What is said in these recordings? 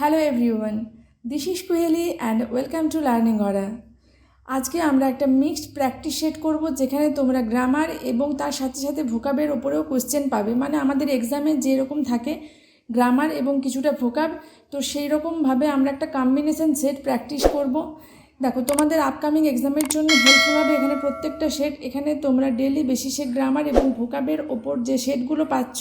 Hello everyone this is Kuheli and welcome to learning aura আজকে আমরা একটা mixed practice set করব যেখানে তোমরা গ্রামার এবং তার সাথে সাথে ভোকাবের ওপরেও কোশ্চেন পাবে। মানে আমাদের এক্সামে যেরকম থাকে গ্রামার এবং কিছুটা ভোকাব তো সেই রকমভাবে আমরা একটা কম্বিনেশন সেট প্র্যাকটিস করব। দেখো, তোমাদের আপকামিং এক্সামের জন্য হেল্পফুল হবে এখানে প্রত্যেকটা সেট এখানে তোমরা ডেলি বেসিসে গ্রামার এবং ভোকাবের ওপর যে সেটগুলো পাচ্ছ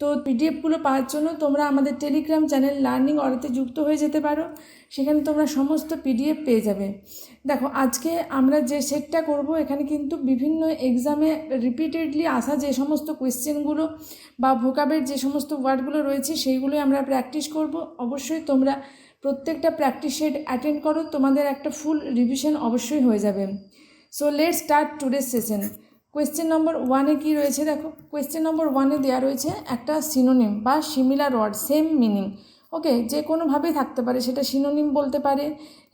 তো পিডিএফগুলো পাওয়ার জন্য তোমরা আমাদের টেলিগ্রাম চ্যানেল লার্নিং অরাতে যুক্ত হয়ে যেতে পারো। সেখানে তোমরা সমস্ত পিডিএফ পেয়ে যাবে। দেখো, আজকে আমরা যে সেটটা করব, এখানে কিন্তু বিভিন্ন এক্সামে রিপিটেডলি আসা যে সমস্ত কোয়েশ্চেনগুলো বা ভোকাবের যে সমস্ত ওয়ার্ডগুলো রয়েছে, সেইগুলোই আমরা প্র্যাকটিস করব। অবশ্যই তোমরা প্রত্যেকটা প্র্যাকটিস সেট অ্যাটেন্ড করো। তোমাদের একটা ফুল রিভিশন অবশ্যই হয়ে যাবে। So let start today session question number ওয়ানে কী রয়েছে দেখো? কোয়েশ্চেন নম্বর ওয়ানে দেওয়া রয়েছে একটা সিনোনিম বা similar word same meaning okay যে কোনোভাবেই থাকতে পারে, সেটা সিনোনিম বলতে পারে।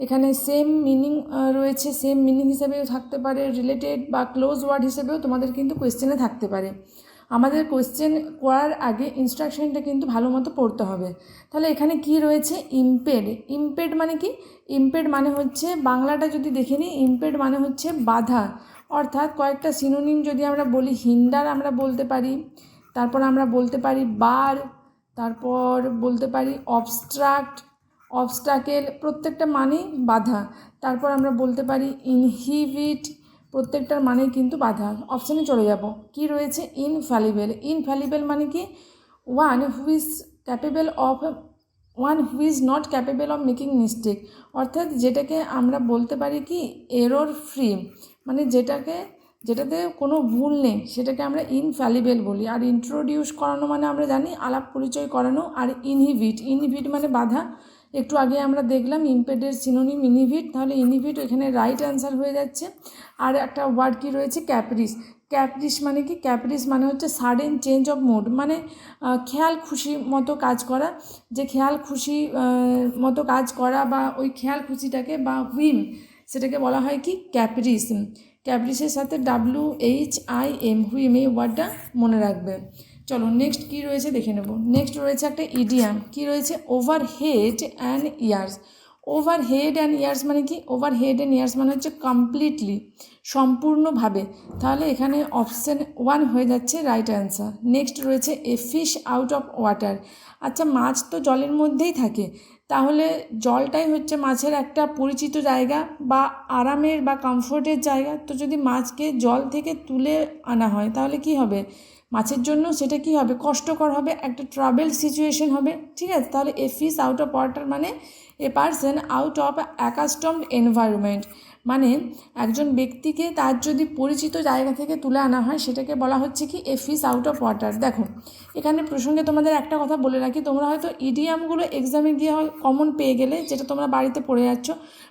এখানে সেম মিনিং রয়েছে সেম মিনিং হিসেবেও থাকতে পারে। রিলেটেড বা ক্লোজ ওয়ার্ড হিসেবেও তোমাদের কিন্তু কোয়েশ্চেনে থাকতে পারে। আমাদের কোয়েশ্চেন করার আগে ইনস্ট্রাকশনটা কিন্তু ভালো মতো পড়তে হবে। তাহলে এখানে কি রয়েছে? ইম্পেড ইম্পেড মানে কি? ইম্পেড মানে হচ্ছে, বাংলাটা যদি দেখে নিই ইমপেড মানে হচ্ছে বাধা। অর্থাৎ কয়েকটা সিনোনিম যদি আমরা বলি হিন্ডার আমরা বলতে পারি, তারপর আমরা বলতে পারি বার তারপর বলতে পারি অবস্ট্রাক্ট অবস্ট্রাকেল প্রত্যেকটা মানেই বাধা। তারপর আমরা বলতে পারি ইনহিবিট প্রত্যেকটার মানেই কিন্তু বাধা। অপশানে চলে যাব। কি রয়েছে? ইনফ্যালিবেল ইনফ্যালিবেল মানে কি? One who is capable of one who is not capable of making mistake অর্থাৎ যেটাকে আমরা বলতে পারি কি? এরর ফ্রি মানে যেটাকে, যেটাতে কোনো ভুল নেই, সেটাকে আমরা ইনফ্যালিবেল বলি। আর ইন্ট্রোডিউস করানো মানে আমরা জানি আলাপ পরিচয় করানো আর ইনহিবিট ইনহিবিট মানে বাধা। একটু আগে আমরা দেখলাম ইমপেডের সিনোনিম ইনহিবিট তাহলে ইনহিবিট এখানে রাইট অ্যান্সার হয়ে যাচ্ছে। আর একটা ওয়ার্ড কি রয়েছে? ক্যাপ্রিস ক্যাপ্রিস মানে কি? ক্যাপ্রিস মানে হচ্ছে সাডেন চেঞ্জ অফ মুড মানে খেয়াল খুশি মতো কাজ করা। যে খেয়াল খুশি মতো কাজ করা বা ওই খেয়াল খুশিটাকে বা হুইম সেটাকে বলা হয় কি? ক্যাপ্রিস ক্যাপ্রিসের সাথে W H I M whim এই ওয়ার্ডটা মনে রাখবে। চলো নেক্সট কি রয়েছে দেখে নেব। নেক্সট রয়েছে একটা ইডিয়াম কি রয়েছে? Over head and ears over head and ears মানে কি? ওভার হেড অ্যান্ড ইয়ার্স মানে হচ্ছে কমপ্লিটলি সম্পূর্ণভাবে। তাহলে এখানে অপশান ওয়ান হয়ে যাচ্ছে রাইট অ্যান্সার নেক্সট রয়েছে a fish out of water আচ্ছা মাছ তো জলের মধ্যেই থাকে। তাহলে জলটাই হচ্ছে মাছের একটা পরিচিত জায়গা বা আরামের বা কমফোর্টের জায়গা। তো যদি মাছকে জল থেকে তুলে আনা হয়, তাহলে কি হবে? মাছের জন্য সেটা কি হবে? কষ্টকর হবে, একটা ট্রাভেল সিচুয়েশন হবে। ঠিক আছে? তাহলে a fish out of water মানে a person out of accustom environment মানে একজন ব্যক্তিকে তার যদি পরিচিত জায়গা থেকে তুলে আনা হয়, সেটাকে বলা হচ্ছে কি a fish out of water দেখো, এখানে প্রসঙ্গে তোমাদের একটা কথা বলে রাখি, তোমরা হয়তো ইডিয়ামগুলো এক্সামে গিয়ে হয় কমন পেয়ে গেলে, যেটা তোমরা বাড়িতে পড়ে যাচ্ছ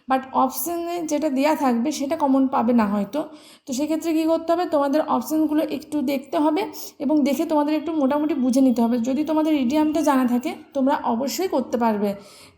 বাট অপশানে যেটা দেওয়া থাকবে, সেটা কমন পাবে না হয়তো। তো সেক্ষেত্রে কী করতে হবে, তোমাদের অপশানগুলো একটু দেখতে হবে এবং দেখে তোমাদের একটু মোটামুটি বুঝে নিতে হবে। যদি তোমাদের ইডিয়ামটা জানা থাকে, তোমরা অবশ্যই করতে পারবে।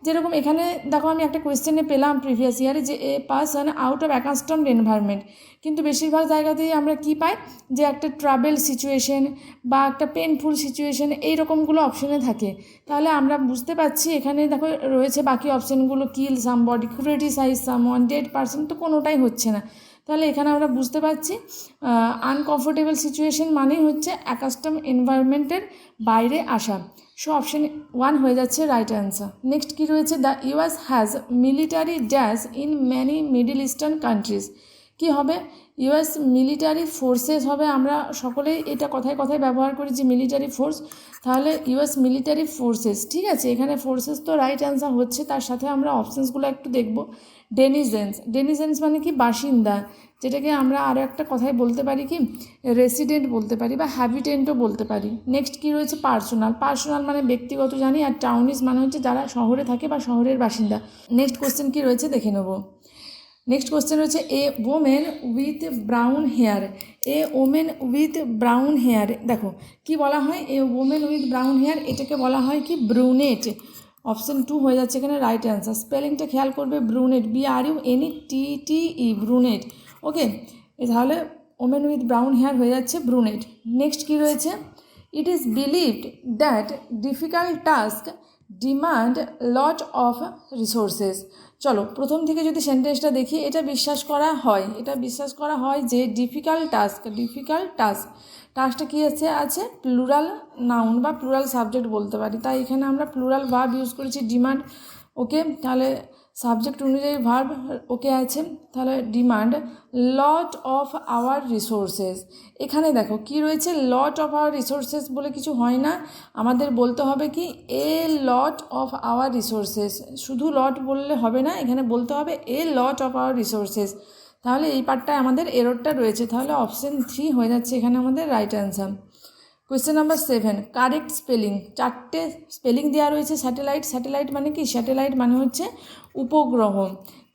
যেরকম এখানে দেখো, আমি একটা কোয়েশ্চেনে পেলাম প্রিভিয়াস ইয়ারে যে a person out of accustomed environment কিন্তু বেশিরভাগ জায়গাতেই আমরা কি পাই? যে একটা ট্রাভেল সিচুয়েশন বা একটা পেনফুল সিচুয়েশন এই রকমগুলো অপশানে থাকে। তাহলে আমরা বুঝতে পারছি এখানে দেখো রয়েছে বাকি অপশানগুলো kill somebody criticize someone dead person তো কোনোটাই হচ্ছে না। তাহলে এখানে আমরা বুঝতে পারছি আনকমফোর্টেবল সিচুয়েশন মানেই হচ্ছে অ্যাকাস্টম এনভায়রনমেন্টের বাইরে আসা। সো অপশন ওয়ান হয়ে যাচ্ছে রাইট অ্যান্সার নেক্সট কী রয়েছে? The US has military dash in many middle eastern countries কী হবে? ইউএস মিলিটারি ফোর্সেস হবে। আমরা সকলেই এটা কথায় কথায় ব্যবহার করি যে মিলিটারি ফোর্স তাহলে ইউএস মিলিটারি ফোর্সেস ঠিক আছে? এখানে ফোর্সেস তো রাইট অ্যান্সার হচ্ছে। তার সাথে আমরা অপশানসগুলো একটু দেখব। ডেনিজেন্স ডেনিজেন্স মানে কি? বাসিন্দা। যেটাকে আমরা আরও একটা কথায় বলতে পারি কি রেসিডেন্ট বলতে পারি বা হ্যাবিটেন্টও বলতে পারি। নেক্সট কি রয়েছে? পার্সোনাল পার্সোনাল মানে ব্যক্তিগত জানি আর টাউনিস মানে হচ্ছে যারা শহরে থাকে বা শহরের বাসিন্দা। নেক্সট কোশ্চেন কি রয়েছে? দেখে নেব। নেক্সট কোশ্চেন রয়েছে a women with brown hair a women with brown hair দেখো, কি বলা হয়? A women with brown hair এটাকে বলা হয় কি? ব্রুনেট অপশান টু হয়ে যাচ্ছে এখানে রাইট অ্যান্সার স্পেলিংটা খেয়াল করবে brunette B R U N T T E brunette okay তাহলে ওমেন উইথ ব্রাউন হেয়ার হয়ে যাচ্ছে ব্রুনেট নেক্সট কি রয়েছে? It is believed that difficult task demand lot of resources চলো, প্রথম থেকে যদি সেন্টেন্সটা দেখি, এটা বিশ্বাস করা হয়। এটা বিশ্বাস করা হয় যে ডিফিকাল্ট টাস্ক ডিফিকাল্ট টাস্ক টাস্কটা কী আছে? আছে প্লুরাল নাউন বা প্লুরাল সাবজেক্ট বলতে পারি। তাই এখানে আমরা প্লুরাল ভাব ইউজ করেছি ডিমান্ড ওকে, তাহলে সাবজেক্ট অনুযায়ী ভার্ব ওকে আছে, তাহলে demand lot of our resources এখানে দেখো কি রয়েছে লট অফ আওয়ার রিসোর্সেস বলে কিছু হয় না। আমাদের বলতে হবে কি a lot of our resources শুধু লট বললে হবে না, এখানে বলতে হবে a lot of our resources তাহলে এই পার্টটায় আমাদের এররটা রয়েছে, তাহলে অপশান থ্রি হয়ে যাচ্ছে এখানে আমাদের right answer question number seven correct spelling চারটে স্পেলিং দেওয়া রয়েছে স্যাটেলাইট স্যাটেলাইট মানে কি? স্যাটেলাইট মানে হচ্ছে উপগ্রহ।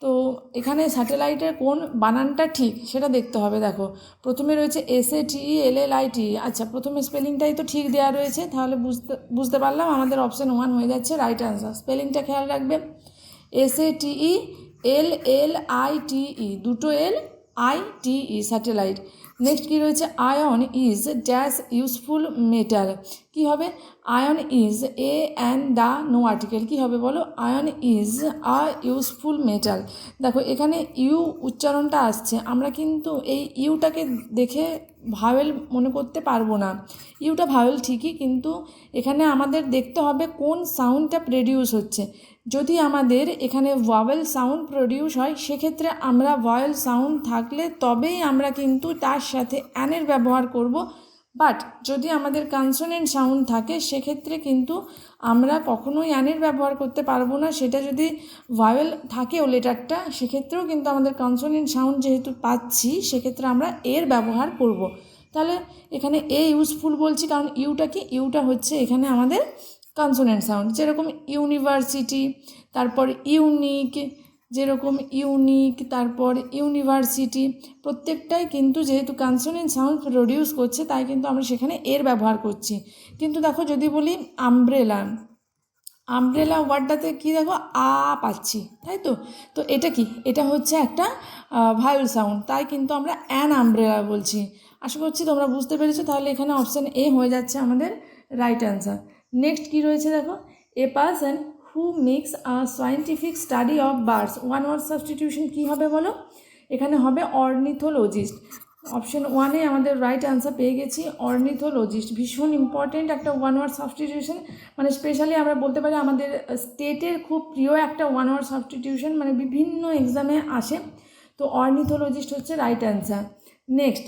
তো এখানে স্যাটেলাইটের কোন বানানটা ঠিক সেটা দেখতে হবে, দেখো। প্রথমে রয়েছে S A T L L I টি আচ্ছা প্রথমে স্পেলিংটাই তো ঠিক দেওয়া রয়েছে, তাহলে বুঝতে বুঝতে পারলাম আমাদের অপশান ওয়ান হয়ে যাচ্ছে রাইট অ্যান্সার স্পেলিংটা খেয়াল রাখবে। S A T E L L I T E দুটো L I T E satellite next কী রয়েছে? Iron is dash useful metal কী হবে? Iron is a and the no article কী হবে বলো? Iron is a useful metal দেখো, এখানে you উচ্চারণটা আসছে। আমরা কিন্তু এই ইউটাকে দেখে ভাওয়েল মনে করতে পারব না। ইউটা ভাওয়েল ঠিকই, কিন্তু এখানে আমাদের দেখতে হবে কোন সাউন্ডটা প্রডিউস হচ্ছে। যদি আমাদের এখানে ভয়েল সাউন্ড প্রডিউস হয়, সেক্ষেত্রে আমরা ভয়েল সাউন্ড থাকলে তবেই আমরা কিন্তু তার সাথে অ্যানের ব্যবহার করব। বাট যদি আমাদের কনসোনেন্ট সাউন্ড থাকে, সেক্ষেত্রে কিন্তু আমরা কখনোই অ্যানের ব্যবহার করতে পারব না। সেটা যদি ভয়েল থাকেও লেটারটা, সেক্ষেত্রেও কিন্তু আমাদের কনসোনেন্ট সাউন্ড যেহেতু পাচ্ছি, সেক্ষেত্রে আমরা এর ব্যবহার করব। তাহলে এখানে এ ইউজফুল বলছি, কারণ ইউটা কি? ইউটা হচ্ছে এখানে আমাদের কনসোনেন্ট সাউন্ড, যেরকম ইউনিভার্সিটি, তারপর ইউনিক, যেরকম ইউনিক, তারপর ইউনিভার্সিটি, প্রত্যেকটাই কিন্তু যেহেতু কনসোনেন্ট সাউন্ড প্রডিউস করছে, তাই কিন্তু আমরা সেখানে এর ব্যবহার করছি। কিন্তু দেখো, যদি বলি আমব্রেলা আমব্রেলা ওয়ার্ডটাতে কি দেখো? আ পাচ্ছি, তাই তো? তো এটা কি? এটা হচ্ছে একটা ভায়োল সাউন্ড তাই কিন্তু আমরা অ্যান আমব্রেলা বলছি। আশা করছি তোমরা বুঝতে পেরেছ, তাহলে এখানে অপশান এ হয়ে যাচ্ছে আমাদের রাইট অ্যান্সার নেক্সট কী রয়েছে দেখো? A person who makes a scientific study of birds one word substitution কী হবে বলো? এখানে হবে অর্নিথোলজিস্ট অপশন ওয়ানে আমাদের রাইট অ্যান্সার পেয়ে গেছি অর্নিথোলজিস্ট ভীষণ ইম্পর্টেন্ট একটা ওয়ান ওয়ার্ড সাবস্টিটিউশন মানে স্পেশালি আমরা বলতে পারি আমাদের স্টেটের খুব প্রিয় একটা ওয়ান ওয়ার্ড সাবস্টিটিউশন মানে বিভিন্ন এক্সামে আসে। তো অর্নিথোলজিস্ট হচ্ছে রাইট অ্যান্সার নেক্সট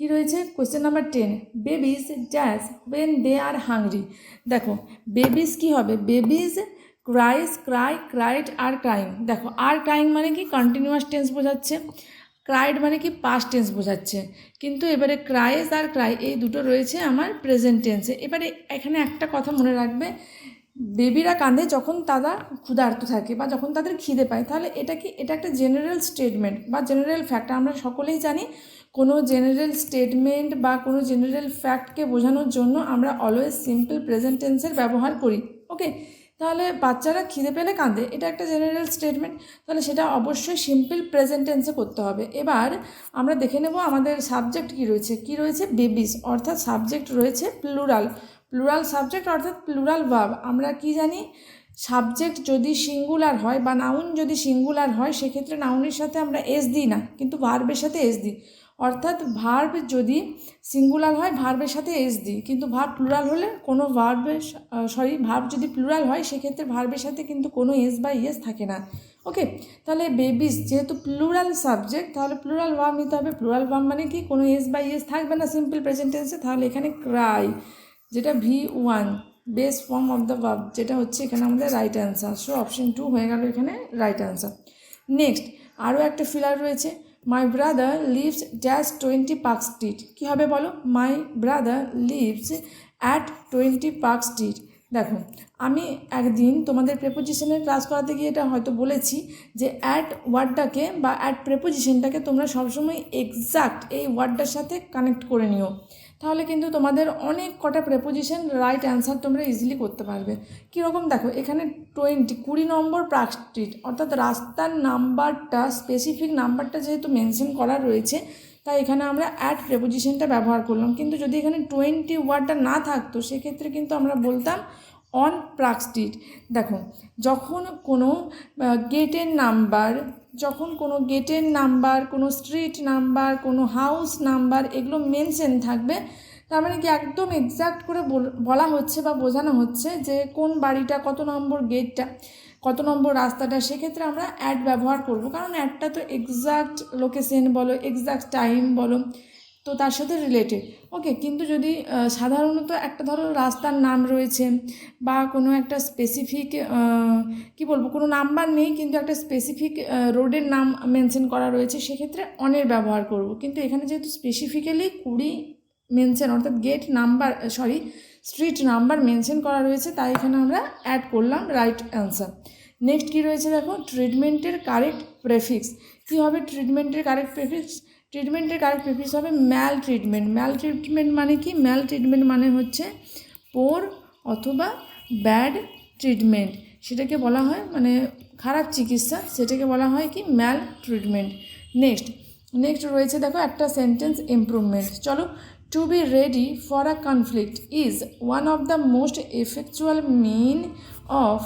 কি রয়েছে? Question number ten babies dash when they are hungry দেখো বেবিজ কি হবে? বেবিজ ক্রাইস ক্রাই ক্রাইড আর ক্রাইং দেখো আর ক্রাইং মানে কি? কন্টিনিউয়াস টেন্স বোঝাচ্ছে। ক্রাইড মানে কি? পাস্ট টেন্স বোঝাচ্ছে। কিন্তু এবারে ক্রাইস আর ক্রাই এই দুটো রয়েছে আমার প্রেজেন্ট টেন্সে এবারে এখানে একটা কথা মনে রাখবে। বেবিরা কাঁদে যখন তারা ক্ষুধার্ত থাকে বা যখন তাদের খিদে পায়। তাহলে এটা কি? এটা একটা জেনারেল স্টেটমেন্ট বা জেনারেল ফ্যাক্ট আমরা সকলেই জানি কোনো জেনারেল স্টেটমেন্ট বা কোনো জেনারেল ফ্যাক্টকে বোঝানোর জন্য আমরা অলওয়েজ সিম্পল প্রেজেন্ট টেন্সের ব্যবহার করি ওকে তাহলে বাচ্চারা খিদে পেলে কাঁদে, এটা একটা জেনারেল স্টেটমেন্ট তাহলে সেটা অবশ্যই সিম্পল প্রেজেন্ট টেন্সে করতে হবে। এবার আমরা দেখে নেব আমাদের সাবজেক্ট কি রয়েছে কি রয়েছে বেবিস অর্থাৎ সাবজেক্ট রয়েছে প্লুরাল প্লুরাল সাবজেক্ট অর্থাৎ প্লুরাল ভাব আমরা কি জানি? সাবজেক্ট যদি সিঙ্গুলার হয় বা নাউন যদি সিঙ্গুলার হয়, সেক্ষেত্রে নাউনের সাথে আমরা এস দিই না, কিন্তু ভার্বের সাথে এস দিই। অর্থাৎ ভার্ব যদি সিঙ্গুলার হয় ভার্বের সাথে এস দিই কিন্তু ভার্ব প্লুরাল হলে কোনো ভার্বের সরি ভার্ব যদি প্লুরাল হয়, সেক্ষেত্রে ভার্বের সাথে কিন্তু কোনো এস বা ইয়েস থাকে না। ওকে তাহলে বেবিস যেহেতু প্লুরাল সাবজেক্ট তাহলে প্লুরাল ভার্ব নিতে হবে। প্লুরাল ভার্ব মানে কি? কোনো এস বা ইয়েস থাকবে না সিম্পল প্রেজেন্টেন্সে তাহলে এখানে ক্রাই যেটা V one base form of the verb যেটা হচ্ছে এখানে আমাদের right answer so option two হয়ে গেল এখানে রাইট অ্যান্সার নেক্সট আরও একটা ফিলার রয়েছে। My brother lives dash twenty park street কী হবে বলো? My brother lives at twenty park street দেখো, আমি একদিন তোমাদের প্রেপোজিশনের ক্লাস করাতে গিয়ে এটা হয়তো বলেছি যে অ্যাট ওয়ার্ডটাকে বা অ্যাট প্রেপোজিশনটাকে তোমরা সবসময় এক্সাক্ট এই ওয়ার্ডটার সাথে কানেক্ট করে নিও। তাহলে কিন্তু তোমাদের অনেক কটা প্রেপোজিশন রাইট অ্যান্সার তোমরা ইজিলি করতে পারবে। কীরকম দেখো, এখানে টোয়েন্টি কুড়ি নম্বর প্রাক স্ট্রিট অর্থাৎ রাস্তার নাম্বারটা স্পেসিফিক নাম্বারটা যেহেতু মেনশন করা রয়েছে, তাই এখানে আমরা অ্যাড প্রেপোজিশনটা ব্যবহার করলাম। কিন্তু যদি এখানে টোয়েন্টি ওয়ার্ডটা না থাকতো, সেক্ষেত্রে কিন্তু আমরা বলতাম অন প্রাক স্ট্রিট দেখো, যখন কোনো গেটের নাম্বার যখন কোনো গেটের নাম্বার, কোনো স্ট্রিট নাম্বার, কোনো হাউস নাম্বার এগুলো মেনশন থাকবে, তার মানে কি একদম এক্স্যাক্ট করে বলা হচ্ছে বা বোঝানো হচ্ছে যে কোন বাড়িটা, কত নম্বর গেটটা, কত নম্বর রাস্তাটা, সেক্ষেত্রে আমরা অ্যাড ব্যবহার করব। কারণ অ্যাডটা তো এক্সাক্ট লোকেশন বলো, এক্সাক্ট টাইম বলো তো তার সাথে রিলেটেড ওকে কিন্তু যদি সাধারণত একটা ধরো রাস্তার নাম রয়েছে বা কোনো একটা স্পেসিফিক কি বলব, কোনো নাম্বার নেই, কিন্তু একটা স্পেসিফিক রোডের নাম মেনশন করা রয়েছে, সেক্ষেত্রে অনের ব্যবহার করব। কিন্তু এখানে যেহেতু স্পেসিফিক্যালি কুড়ি মেনশন অর্থাৎ gate number sorry street number mention করা রয়েছে, তাই এখানে আমরা অ্যাড করলাম রাইট অ্যান্সার নেক্সট কী রয়েছে দেখো? ট্রিটমেন্টের কারেক্ট প্রেফিক্স কী হবে ট্রিটমেন্টের কারেক্ট প্রেফিক্স ট্রিটমেন্টের কারেক্ট প্রেফিক্স হবে ম্যাল ট্রিটমেন্ট ম্যাল ট্রিটমেন্ট মানে কি? ম্যাল ট্রিটমেন্ট মানে হচ্ছে পোর অথবা ব্যাড ট্রিটমেন্ট সেটাকে বলা হয় মানে খারাপ চিকিৎসা, সেটাকে বলা হয় কি? ম্যাল ট্রিটমেন্ট নেক্সট নেক্সট রয়েছে দেখো একটা সেন্টেন্স ইমপ্রুভমেন্ট চলো to be ready for a conflict is one of the most effectual mean of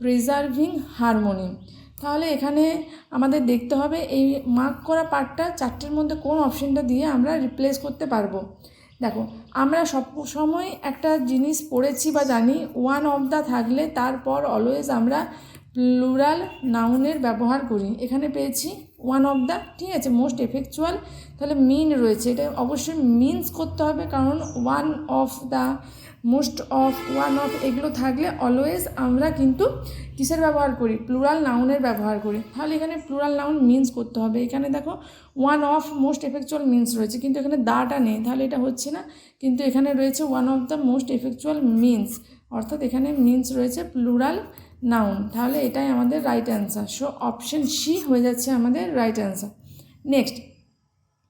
preserving harmony তাহলে এখানে আমাদের দেখতে হবে এই মার্ক করা পার্টটা চারটের মধ্যে কোন অপশনটা দিয়ে আমরা রিপ্লেস করতে পারব। দেখো, আমরা সব সময় একটা জিনিস পড়েছি বা জানি ওয়ান অফ দ্য থাকলে তারপর অলওয়েজ আমরা প্লুরাল নাউনের ব্যবহার করি। এখানে পেয়েছি ওয়ান অফ দ্য ঠিক আছে মোস্ট এফেকচুয়াল তাহলে মিন রয়েছে। এটা অবশ্যই মিনস করতে হবে, কারণ one of the most of one of এগুলো থাকলে অলওয়েজ আমরা কিন্তু কিসের ব্যবহার করি? প্লুরাল নাউনের ব্যবহার করি। তাহলে এখানে প্লুরাল নাউন মিন্স করতে হবে। এখানে দেখো one of most effectual means রয়েছে। কিন্তু এখানে দাটা নেই। তাহলে এটা হচ্ছে না। কিন্তু এখানে রয়েছে one of the most effectual means অর্থাৎ এখানে মিন্স রয়েছে প্লুরাল নাউন তাহলে এটাই আমাদের right answer so option C হয়ে যাচ্ছে আমাদের right answer next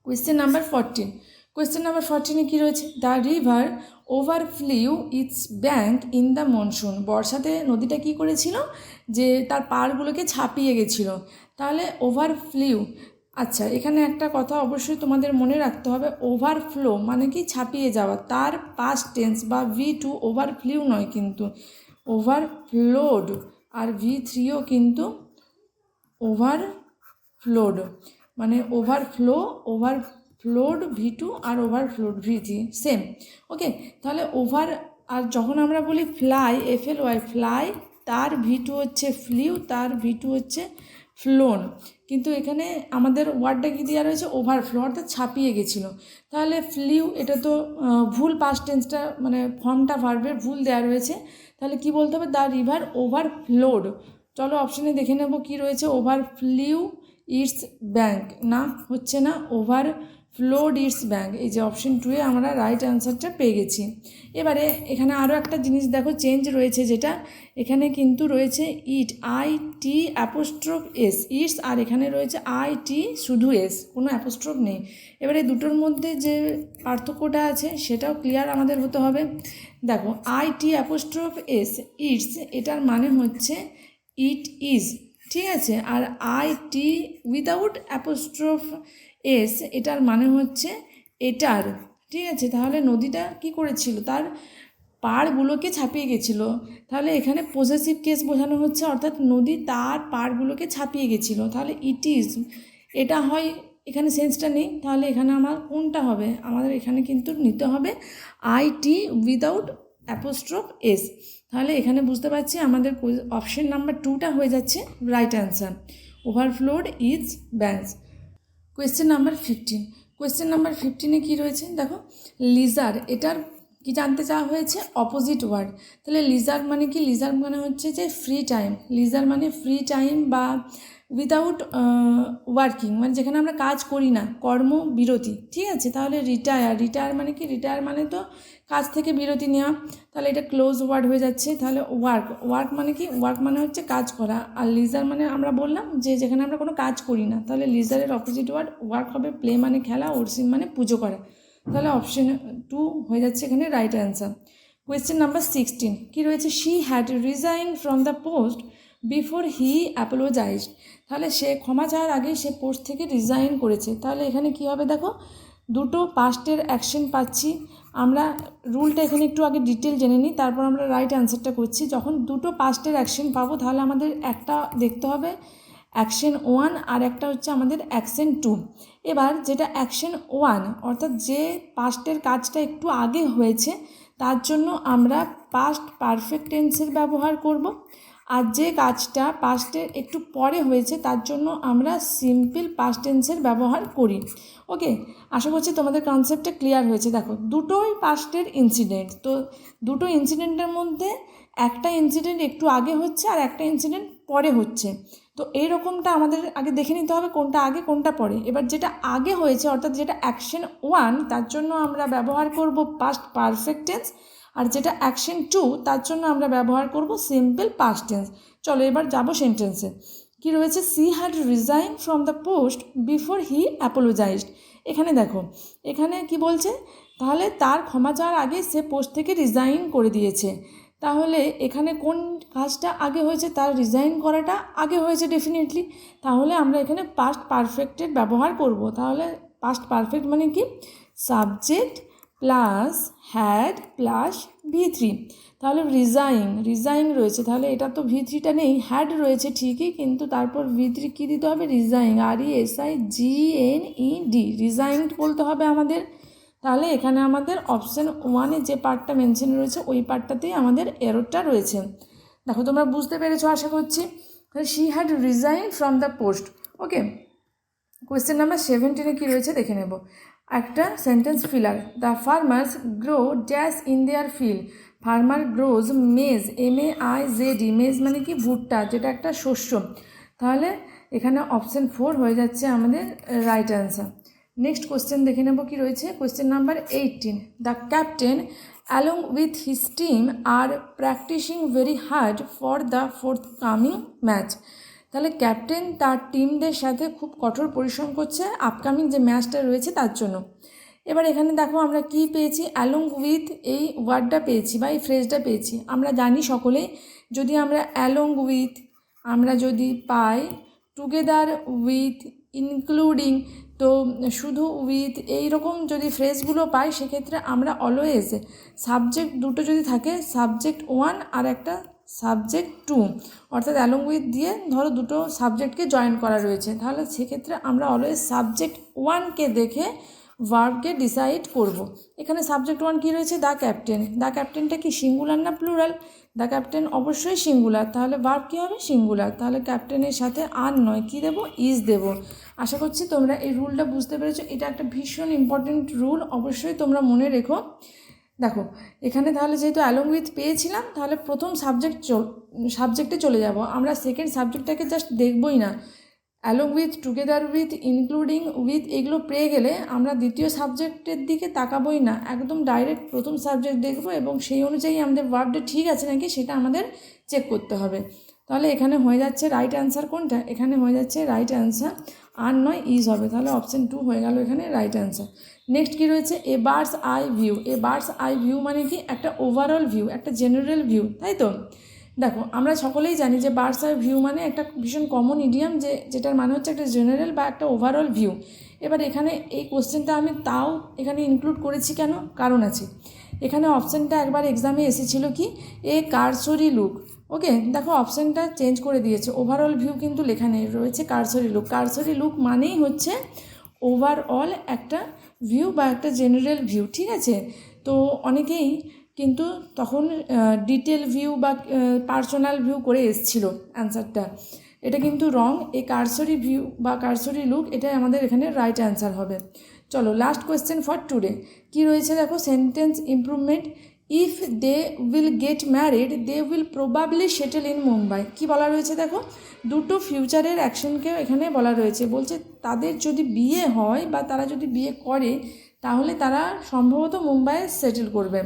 question number fourteen question number ফোরটিনে কী রয়েছে? The river overflew its bank in the monsoon বর্ষাতে নদীটা কী করেছিল? যে তার পাড়গুলোকে ছাপিয়ে গেছিল। তাহলে ওভারফ্লিউ আচ্ছা এখানে একটা কথা অবশ্যই তোমাদের মনে রাখতে হবে। ওভারফ্লো মানে কি? ছাপিয়ে যাওয়া। তার পাস্ট টেন্স বা ভি টু ওভারফ্লিউ নয় কিন্তু। ওভারফ্লোড আর ভি থ্রিও কিন্তু ওভার ফ্লোড মানে ওভারফ্লো ওভারফ্লোড ভি টু আর overflowed V three same okay তাহলে ওভার আর যখন আমরা বলি fly F L Y fly তার ভি টু হচ্ছে ফ্লিউ তার ভি টু হচ্ছে ফ্লোন কিন্তু এখানে আমাদের ওয়ার্ডটা কী দেওয়া রয়েছে? ওভারফ্লো অর্থাৎ ছাপিয়ে গেছিল। তাহলে ফ্লিউ এটা তো ভুল পাস্ট টেন্সটা মানে ফর্মটা ভার্বের ভুল দেওয়া রয়েছে। তাহলে কি বলতে হবে? দ্য রিভার ওভারফ্লোড চলো অপশানে দেখে নেব কি রয়েছে? ওভার ফ্লিউ ইটস ব্যাঙ্ক না, হচ্ছে না ওভার ফ্লোড ইটস ব্যাঙ্ক এই যে অপশন টুয়ে আমরা রাইট অ্যান্সারটা পেয়ে গেছি। এবারে এখানে আরও একটা জিনিস দেখো চেঞ্জ রয়েছে যেটা। এখানে কিন্তু রয়েছে it I T apostrophe S it's আর এখানে রয়েছে আই টি শুধু এস কোনো অ্যাপোস্ট্রোফ নেই। এবারে দুটোর মধ্যে যে পার্থক্যটা আছে, সেটাও ক্লিয়ার আমাদের হতে হবে। দেখো I T apostrophe S it's এটার মানে হচ্ছে ইট ইজ ঠিক আছে? আর I T without apostrophe S, এটার মানে হচ্ছে এটার। ঠিক আছে, তাহলে নদীটা কি করেছিল? তার পাড়গুলোকে ছাপিয়ে গেছিল। তাহলে এখানে পজেসিভ কেস বোঝানো হচ্ছে, অর্থাৎ নদী তার পাড়গুলোকে ছাপিয়ে গেছিল। তাহলে ইট ইজ এটা হয়, এখানে সেন্সটা নেই। তাহলে এখানে আমার কোনটা হবে? আমাদের এখানে কিন্তু নিতে হবে I T without apostrophe S তাহলে এখানে বুঝতে পারছি আমাদের অপশন নাম্বার টুটা হয়ে যাচ্ছে right answer overflowed is banks question number fifteen question number ফিফটিনে কী রয়েছে? দেখো লিজার এটার কি জানতে চাওয়া হয়েছে? অপোজিট ওয়ার্ড তাহলে লিজার মানে কি? লিজার মানে হচ্ছে যে ফ্রি টাইম লিজার মানে ফ্রি টাইম বা উইদাউট ওয়ার্কিং মানে যেখানে আমরা কাজ করি না, কর্ম, বিরতি। ঠিক আছে? তাহলে রিটায়ার রিটায়ার মানে কি? রিটায়ার মানে তো কাজ থেকে বিরতি নেওয়া, তাহলে এটা ক্লোজ ওয়ার্ড হয়ে যাচ্ছে। তাহলে ওয়ার্ক ওয়ার্ক মানে কি? ওয়ার্ক মানে হচ্ছে কাজ করা। আর লিজার মানে আমরা বললাম যে যেখানে আমরা কোনো কাজ করি না, তাহলে লিজারের অপোজিট ওয়ার্ড ওয়ার্ক হবে প্লে মানে খেলা ওরসিম মানে পুজো করা। তাহলে অপশন টু হয়ে যাচ্ছে এখানে right answer question number sixteen কী রয়েছে? She had resign from the post before he apologized তাহলে সে ক্ষমা চাওয়ার আগেই সে পোস্ট থেকে রিজাইন করেছে। তাহলে এখানে কি হবে দেখো? দুটো পাস্টের অ্যাকশন পাচ্ছি। আমরা রুলটা এখানে একটু আগে ডিটেল জেনে নিই, তারপর আমরা রাইট অ্যান্সারটা করছি। যখন দুটো পাস্টের অ্যাকশন পাবো, তাহলে আমাদের একটা দেখতে হবে অ্যাকশন ওয়ান আর একটা হচ্ছে আমাদের অ্যাকশন টু এবার যেটা অ্যাকশন ওয়ান অর্থাৎ যে পাস্টের কাজটা একটু আগে হয়েছে, তার জন্য আমরা পাস্ট পারফেক্ট টেন্সের ব্যবহার করব। আর যে কাজটা পাস্টের একটু পরে হয়েছে, তার জন্য আমরা সিম্পল পাস্ট টেন্সের ব্যবহার করি। ওকে আশা করছি তোমাদের কনসেপ্টটা ক্লিয়ার হয়েছে। দেখো, দুটোই পাস্টের ইনসিডেন্ট তো দুটো ইনসিডেন্টের মধ্যে একটা ইনসিডেন্ট একটু আগে হচ্ছে আর একটা ইনসিডেন্ট পরে হচ্ছে। তো এই রকমটা আমাদের আগে দেখে নিতে হবে কোনটা আগে, কোনটা পরে। এবার যেটা আগে হয়েছে, অর্থাৎ যেটা অ্যাকশন ওয়ান তার জন্য আমরা ব্যবহার করব পাস্ট পারফেক্ট টেন্স আর যেটা অ্যাকশন টু তার জন্য আমরা ব্যবহার করব সিম্পল পাস্ট টেন্স চলো এবার যাব সেন্টেন্সে কি রয়েছে? She had resign from the post before he apologized এখানে দেখো, এখানে কি বলছে? তাহলে তার ক্ষমা চাওয়ার আগে সে পোস্ট থেকে রিজাইন করে দিয়েছে। তাহলে এখানে কোন কাজটা আগে হয়েছে? তার রিজাইন করাটা আগে হয়েছে ডেফিনেটলি তাহলে আমরা এখানে পাস্ট পারফেক্টের ব্যবহার করব। তাহলে পাস্ট পারফেক্ট মানে কি? Subject plus had plus V three তাহলে রিজাইন রিজাইন রয়েছে। তাহলে এটা তো ভি থ্রিটা নেই। হ্যাড রয়েছে ঠিকই, কিন্তু তারপর ভি থ্রি কী দিতে হবে? Resign R E S I G N E D resigned বলতে হবে আমাদের। তাহলে এখানে আমাদের অপশান ওয়ানে যে পার্টটা মেনশন রয়েছে, ওই পার্টটাতেই আমাদের এররটা রয়েছে। দেখো, তোমরা বুঝতে পেরেছ, আশা করছি। তাহলে she had resign from the post okay question number সেভেন্টিনে কী রয়েছে? দেখে নেব। একটা sentence filler the farmers grow dash in their field farmer grows maize M A I Z maize মানে কি? ভুট্টা, যেটা একটা শস্য। তাহলে এখানে অপশান ফোর হয়ে যাচ্ছে আমাদের রাইট অ্যান্সার নেক্সট কোয়েশ্চেন দেখে নেব কি রয়েছে? Question number eighteen the captain along with his team are practising very hard for the forthcoming match তাহলে ক্যাপ্টেন তার টিমদের সাথে খুব কঠোর পরিশ্রম করছে আপকামিং যে ম্যাচটা রয়েছে তার জন্য। এবার এখানে দেখো আমরা কি পেয়েছি? অ্যালং উইথ এই ওয়ার্ডটা পেয়েছি বা এই ফ্রেজটা পেয়েছি। আমরা জানি সকলেই যদি আমরা অ্যালং উইথ আমরা যদি পাই টুগেদার উইথ ইনক্লুডিং তো শুধু উইথ এই রকম যদি ফ্রেজগুলো পাই, সেক্ষেত্রে আমরা অলওয়েজ সাবজেক্ট দুটো যদি থাকে সাবজেক্ট ওয়ান আর একটা সাবজেক্ট টু অর্থাৎ অ্যালং উইথ দিয়ে ধরো দুটো সাবজেক্টকে জয়েন করা রয়েছে। তাহলে সেক্ষেত্রে আমরা অলওয়েজ সাবজেক্ট ওয়ানকে দেখে ভার্বকে ডিসাইড করব। এখানে সাবজেক্ট ওয়ান কী রয়েছে? দ্য ক্যাপ্টেন দ্য ক্যাপ্টেনটা কি সিঙ্গুলার না প্লুরাল দ্য ক্যাপ্টেন অবশ্যই সিঙ্গুলার তাহলে ভার্ব কী হবে? সিঙ্গুলার তাহলে ক্যাপ্টেনের সাথে আর নয়। কী দেবো? ইজ দেবো। আশা করছি তোমরা এই রুলটা বুঝতে পেরেছ। এটা একটা ভীষণ ইম্পর্টেন্ট রুল অবশ্যই তোমরা মনে রেখো। দেখো, এখানে তাহলে যেহেতু অ্যালং উইথ পেয়েছিলাম, তাহলে প্রথম সাবজেক্ট সাবজেক্টে চলে যাব। আমরা সেকেন্ড সাবজেক্টটাকে জাস্ট দেখবই না। Along with together with including with এগুলো পেয়ে গেলে আমরা দ্বিতীয় সাবজেক্টের দিকে তাকাবোই না। একদম ডাইরেক্ট প্রথম সাবজেক্ট দেখব এবং সেই অনুযায়ী আমাদের ওয়ার্ডটা ঠিক আছে নাকি সেটা আমাদের চেক করতে হবে। তাহলে এখানে হয়ে যাচ্ছে রাইট অ্যান্সার কোনটা? এখানে হয়ে যাচ্ছে রাইট অ্যান্সার আর নয় ইজ হবে। তাহলে অপশান টু হয়ে গেল এখানে রাইট অ্যান্সার নেক্সট কী রয়েছে? A bird's eye view a bird's eye view মানে কি? একটা ওভারঅল ভিউ একটা জেনারেল ভিউ তাই তো? দেখো, আমরা সকলেই জানি যে বার্স আই ভিউ মানে একটা ভীষণ কমন ইডিয়াম যে, যেটার মানে হচ্ছে একটা জেনারেল বা একটা ওভারঅল ভিউ এবার এখানে এই কোশ্চেনটা আমি তাও এখানে ইনক্লুড করেছি কেন? কারণ আছে। এখানে অপশানটা একবার এক্সামে এসেছিল কি? এ কারসরি লুক ওকে দেখো অপশানটা চেঞ্জ করে দিয়েছে। ওভারঅল ভিউ কিন্তু লেখা নেই, রয়েছে কারসরি লুক কারসরি লুক মানেই হচ্ছে ওভারঅল একটা ভিউ বা একটা জেনারেল ভিউ ঠিক আছে? তো অনেকেই কিন্তু তখন ডিটেল ভিউ বা পার্সোনাল ভিউ করে এসছিল অ্যান্সারটা এটা কিন্তু রং এই কারসরি ভিউ বা কারসরি লুক এটাই আমাদের এখানে রাইট অ্যান্সার হবে। চলো লাস্ট কোয়েশ্চেন ফর টুডে কী রয়েছে দেখো? Sentence improvement if they will get married they will probably settle in Mumbai কী বলা রয়েছে দেখো? দুটো ফিউচারের অ্যাকশনকেও এখানে বলা রয়েছে। বলছে, তাদের যদি বিয়ে হয় বা তারা যদি বিয়ে করে, তাহলে তারা সম্ভবত মুম্বাইয়ে সেটেল করবে।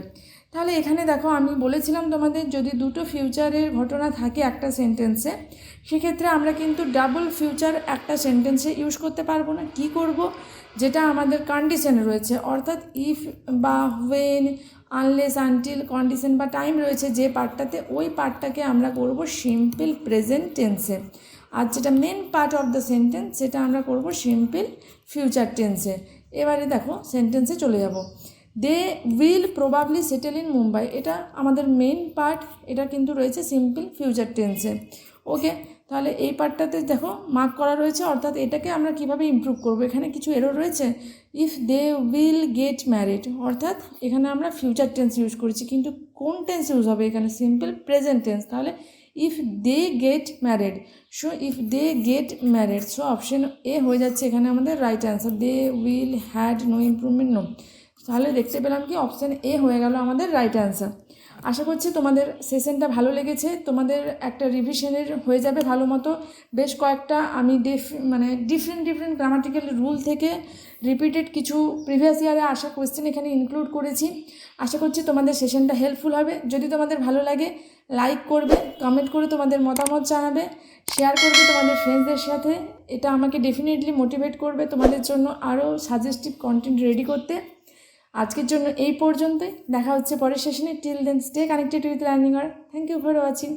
তাহলে এখানে দেখো, আমি বলেছিলাম তোমাদের, যদি দুটো ফিউচারের ঘটনা থাকে একটা সেন্টেন্সে সেক্ষেত্রে আমরা কিন্তু ডাবল ফিউচার একটা সেন্টেন্সে ইউজ করতে পারব না। কি করব? যেটা আমাদের কন্ডিশনে রয়েছে। অর্থাৎ ইফ বা ওয়েন আনলেস আনটিল কন্ডিশন বা টাইম রয়েছে যে পার্টটাতে ওই পার্টটাকে আমরা করব সিম্পল প্রেজেন্ট টেন্সে আর যেটা main part of the sentence সেটা আমরা করব সিম্পল ফিউচার টেন্সে এবারে দেখো সেন্টেন্সে চলে যাব। They will probably settle in Mumbai এটা আমাদের মেন পার্ট এটা কিন্তু রয়েছে সিম্পল ফিউচার টেন্সে ওকে তাহলে এই পার্টটাতে দেখো মার্ক করা রয়েছে, অর্থাৎ এটাকে আমরা কীভাবে ইমপ্রুভ করব? এখানে কিছু এরর রয়েছে? If they will get married অর্থাৎ এখানে আমরা ফিউচার টেন্স ইউজ করেছি, কিন্তু কোন টেন্স ইউজ হবে এখানে? সিম্পল প্রেজেন্ট টেন্স তাহলে if they get married so if they get married so option A হয়ে যাচ্ছে এখানে আমাদের right answer they will had no improvement no তাহলে দেখতে পেলাম কি অপশান এ হয়ে গেল আমাদের রাইট অ্যান্সার আশা করছি তোমাদের সেশনটা ভালো লেগেছে। তোমাদের একটা রিভিশনের হয়ে যাবে ভালো মতো। বেশ কয়েকটা আমি ডিফ মানে ডিফারেন্ট ডিফারেন্ট গ্রামাটিক্যাল রুল থেকে রিপিটেড কিছু প্রিভিয়াস ইয়ারে আসা কোয়েশ্চেন এখানে ইনক্লুড করেছি। আশা করছি তোমাদের সেশনটা হেল্পফুল হবে। যদি তোমাদের ভালো লাগে লাইক করবে কমেন্ট করে তোমাদের মতামত জানাবে শেয়ার করবে তোমাদের ফ্রেন্ডসদের সাথে। এটা আমাকে ডেফিনেটলি মোটিভেট করবে তোমাদের জন্য আরও সাজেস্টিভ কন্টেন্ট রেডি করতে। আজকের জন্য এই পর্যন্তই। দেখা হচ্ছে পরের সেশনে till then stay connected with learning R thank you for watching